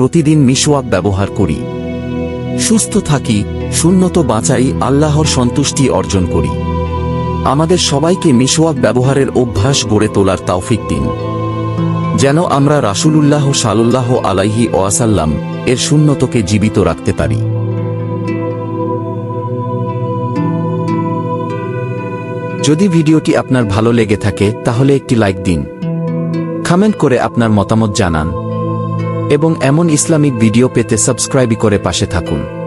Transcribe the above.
প্রতিদিন মিশওয়াক ব্যবহার করি। সুস্থ থাকি শূন্যত বাঁচাই, আল্লাহর সন্তুষ্টি অর্জন করি। আমাদের সবাইকে মিশওয়াক ব্যবহারের অভ্যাস গড়ে তোলার তৌফিক দিন। যেন আমরা রাসূলুল্লাহ সাল্লাহ আলাইহি ওয়াসাল্লাম এর শূন্যতকে জীবিত রাখতে পারি। যদি ভিডিওটি আপনার ভালো লেগে থাকে, তাহলে একটি লাইক দিন। কমেন্ট করে আপনার মতামত জানান। এবং এমন ইসলামিক ভিডিও পেতে সাবস্ক্রাইব করে পাশে থাকুন।